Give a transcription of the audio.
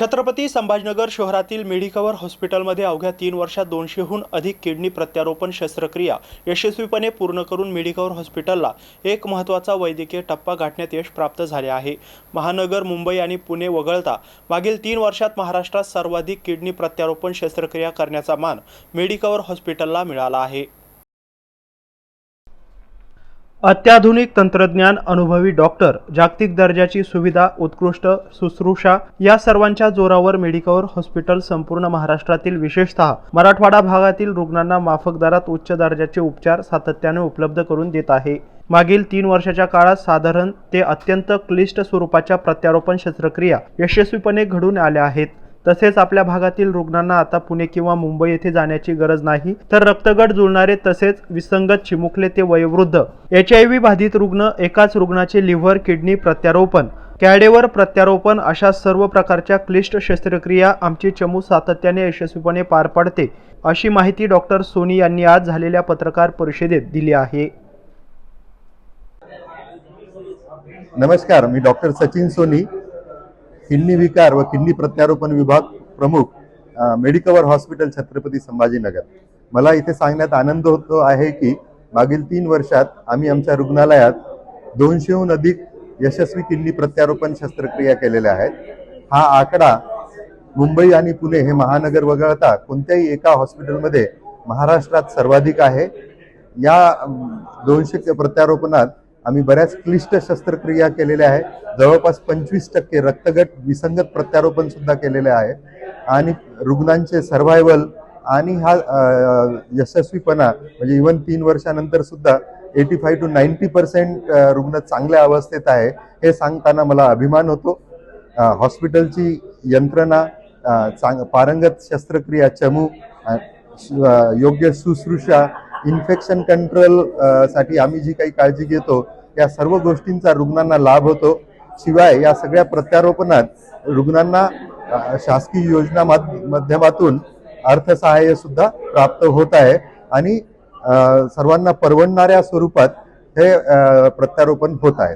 छत्रपती संभाजीनगर शहरातील मेडिकवर हॉस्पिटलमध्ये अवघ्या तीन वर्षात दोनशेहून अधिक किडनी प्रत्यारोपण शस्त्रक्रिया यशस्वीपणे पूर्ण करून मेडिकवर हॉस्पिटलला एक महत्त्वाचा वैद्यकीय टप्पा गाठण्यात यश प्राप्त झाले आहे. महानगर मुंबई आणि पुणे वगळता मागील तीन वर्षात महाराष्ट्रात सर्वाधिक किडनी प्रत्यारोपण शस्त्रक्रिया करण्याचा मान मेडिकवर हॉस्पिटलला मिळाला आहे. अत्याधुनिक तंत्रज्ञान अनुभवी डॉक्टर जागतिक दर्जाची सुविधा उत्कृष्ट शुश्रूषा या सर्वांच्या जोरावर मेडिकवर हॉस्पिटल संपूर्ण महाराष्ट्रातील विशेषतः मराठवाडा भागातील रुग्णांना माफक दरात उच्च दर्जाचे उपचार सातत्याने उपलब्ध करून देत आहे. मागील तीन वर्षाच्या काळात साधारण ते अत्यंत क्लिष्ट स्वरूपाच्या प्रत्यारोपण शस्त्रक्रिया यशस्वीपणे घडून आल्या आहेत. तसेच आपल्या भागातील रुग्णांना आता पुणे किंवा मुंबई येथे जाण्याची गरज नाही तर रक्तगट जुळणारे तसेच विसंगत चिमुकले ते वयोवृद्ध. एच आय व्ही बाधित रुग्ण एकाच रुग्णाचे लिव्हर किडनी प्रत्यारोपण. कॅडेवर प्रत्यारोपण अशा सर्व प्रकारच्या क्लिष्ट शस्त्रक्रिया आमची चमू सातत्याने यशस्वीपणे पार पाडते अशी माहिती डॉक्टर सोनी यांनी आज झालेल्या पत्रकार परिषदेत दिली आहे. नमस्कार मी डॉक्टर सचिन सोनी. किडनी विकार व किडनी प्रत्यारोपण विभाग प्रमुख मेडिकवर हॉस्पिटल छत्रपती संभाजीनगर. मला इथे सांगण्यात आनंद होतो आहे की मागील तीन वर्षात आम्ही आमच्या रुग्णालयात दोनशेहून अधिक यशस्वी किडनी प्रत्यारोपण शस्त्रक्रिया केलेल्या आहेत. हा आकडा मुंबई आणि पुणे हे महानगर वगळता कोणत्याही एका हॉस्पिटलमध्ये महाराष्ट्रात सर्वाधिक आहे. या दोनशे प्रत्यारोपणात आम्ही बऱ्याच क्लिष्ट शस्त्रक्रिया केलेल्या आहे जवळपास पंचवीस टक्के रक्तगट विसंगत प्रत्यारोपण सुद्धा केलेले आहे. आणि रुग्णांचे सर्व्हायवल आणि हा यशस्वीपणा म्हणजे इवन तीन वर्षानंतर सुद्धा eighty five to ninety percent रुग्ण चांगल्या अवस्थेत आहे हे सांगताना मला अभिमान होतो. हॉस्पिटलची यंत्रणा चांग पारंगत शस्त्रक्रिया चमू श- योग्य शुश्रूषा इन्फेक्शन कंट्रोलसाठी आम्ही जी काही काळजी घेतो या सर्व गोष्टींचा रुग्णांना लाभ होतो. शिवाय या सगळ्या प्रत्यारोपणात रुग्णांना शासकीय योजना माध्यमातून अर्थसहाय्य सुद्धा प्राप्त होत आहे. आणि सर्वांना परवडणाऱ्या स्वरूपात हे प्रत्यारोपण होत आहे.